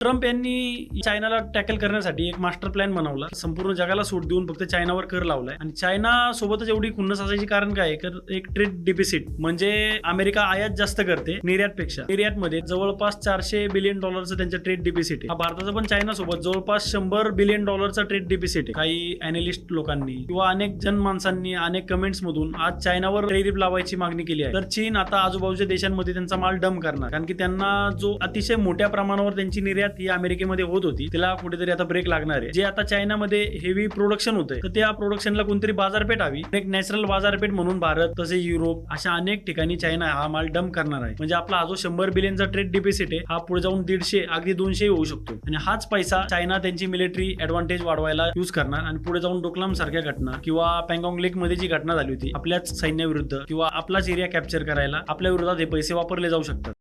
Trump यांनी चायनाला tackle करण्यासाठी एक मास्टर प्लॅन बनवला. संपूर्ण जगाला सूट देऊन फक्त चायनावर कर लावलाय. आणि चायना सोबतच एवढी खुन्नस असायची कारण काय? आहे? तर एक ट्रेड डिफिसिट म्हणजे अमेरिका आयात जास्त करते निर्यातपेक्षा. निर्यातमध्ये जवळपास चारशे बिलियन डॉलरचं त्यांचं ट्रेड डिफिसिट आहे. हा भारताचा पण चायना सोबत जवळपास शंभर बिलियन डॉलरचा ट्रेड डिफिसिट आहे. काही अनालिस्ट लोकांनी किंवा अनेक जनमानसांनी अनेक कमेंट्स मधून आज चायनावर टेरिफ लावायची मागणी केली आहे. तर चीन आता आजूबाजूच्या देशांमध्ये त्यांचा माल डम करणार. कारण की त्यांना जो अतिशय मोठ्या प्रमाणावर त्यांची निर्यात ही अमेरिकेमध्ये होत होती तिला कुठेतरी आता ब्रेक लागणार आहे. जे आता चायनामध्ये हेवी प्रोडक्शन होतंय तर त्या प्रोडक्शनला कोणतरी बाजारपेठ हवी. एक नॅचरल बाजारपेठ म्हणून भारत तसे युरोप अशा अनेक ठिकाणी चायना हा माल डंप करणार आहे. म्हणजे आपला हा जो शंभर बिलियनचा ट्रेड डिफिसिट आहे हा पुढे जाऊन दीडशे अगदी दोनशे होऊ शकतो. आणि हाच पैसा चायना त्यांची मिलिटरी ऍडव्हान्टेज वाढवायला युज करणार आणि पुढे जाऊन डोकलाम सारख्या घटना किंवा पँगॉंग लेकमध्ये जी घटना झाली होती आपल्याच सैन्याविरुद्ध किंवा आपलाच एरिया कॅप्चर करायला आपल्या विरोधात हे पैसे वापरले जाऊ शकतात.